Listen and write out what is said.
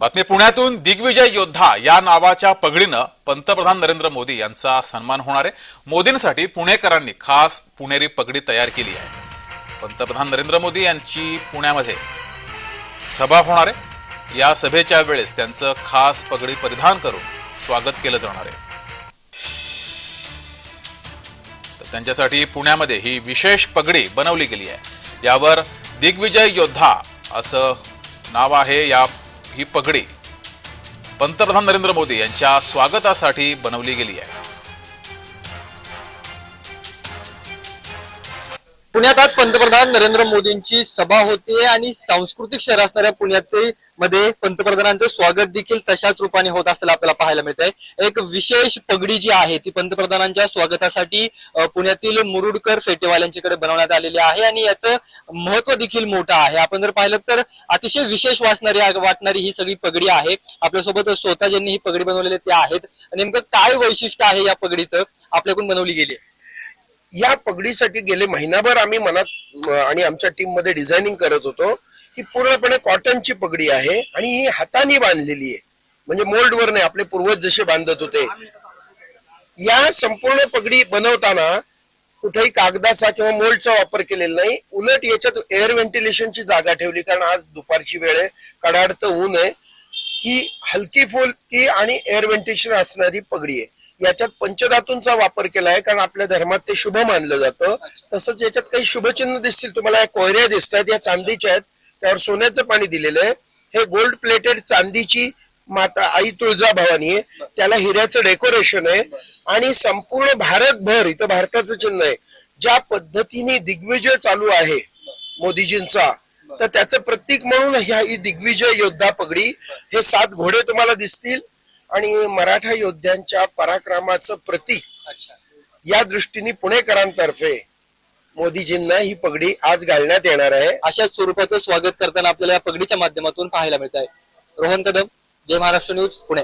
बातमी पुण्यातून दिग्विजय योद्धा या नावाच्या पगडीनं पंतप्रधान नरेंद्र मोदी यांचा सन्मान होणार आहे. मोदींसाठी पुणेकरांनी खास पुणेरी पगडी तयार केली आहे. पंतप्रधान नरेंद्र मोदी यांची पुण्यामध्ये सभा होणार आहे. या सभेच्या वेळेस त्यांचं खास पगडी परिधान करून स्वागत केलं जाणार आहे. तर त्यांच्यासाठी पुण्यामध्ये ही विशेष पगडी बनवली गेली आहे. यावर दिग्विजय योद्धा असं नाव आहे या ही पगडी पंतप्रधान नरेंद्र मोदी यांच्या स्वागतासाठी बनवली गेली आहे. पुण्यात आज पंतप्रधान नरेंद्र मोदींची सभा होते आणि सांस्कृतिक शहर असणाऱ्या पुण्यात मध्ये पंतप्रधानांचं स्वागत देखील तशाच रूपाने होत असताना आपल्याला पाहायला मिळत आहे एक विशेष पगडी जी आहे ती पंतप्रधानांच्या स्वागतासाठी पुण्यातील मुरुडकर फेटेवाल्यांच्याकडे बनवण्यात आलेली आहे आणि याचं महत्त्व देखील मोठं आहे. आपण जर पाहिलं तर अतिशय विशेष वाचणारी वाटणारी ही सगळी पगडी आहे. आपल्यासोबत स्वतः ज्यांनी ही पगडी बनवलेली ते आहेत. नेमकं काय वैशिष्ट्य आहे या पगडीचं? आपल्याकडून बनवली गेली आहे. या पगडीसाठी गेले महिनाभर आम्ही मनात आणि आमच्या टीममध्ये डिझायनिंग करत होतो ही पूर्णपणे कॉटनची पगडी आहे आणि ही हाताने बांधलेली आहे. म्हणजे मोल्डवर नाही आपले पूर्वज जसे बांधत होते. या संपूर्ण पगडी बनवताना कुठेही कागदाचा किंवा मोल्डचा वापर केलेला नाही. उलट याच्यात एअर व्हेंटिलेशनची जागा ठेवली कारण आज दुपारची वेळ आहे. कडाडतं ऊन आहे. ही हलकी फुलकी आणि एअर व्हेंटिलेशन असणारी पगडी आहे. याच्यात पंचधातूंचा वापर केला आहे कारण आपल्या धर्मात ते शुभ मानलं जातं. तसंच याच्यात काही शुभचिन्ह दिसतील तुम्हाला या कोयऱ्या दिसतात या चांदीच्या आहेत. त्यावर सोन्याचं पाणी दिलेलं आहे. हे गोल्ड प्लेटेड चांदीची माता आई तुळजा भवानी आहे. त्याला हिऱ्याचं डेकोरेशन आहे. आणि संपूर्ण भारतभर इथं भारताचं चिन्ह आहे ज्या पद्धतीने दिग्विजय चालू आहे मोदीजींचा तर त्याचं प्रतीक म्हणून ह्या ही दिग्विजय योद्धा पगडी हे सात घोडे तुम्हाला दिसतील. आणि मराठा योद्ध्यांच्या पराक्रमाचं प्रतीक या दृष्टीने पुणेकरांतर्फे मोदीजींना ही पगडी आज घालण्यात येणार आहे. अशाच स्वरूपाचं स्वागत करताना आपल्याला या पगडीच्या माध्यमातून पाहायला मिळत आहे रोहन कदम जय महाराष्ट्र न्यूज पुणे.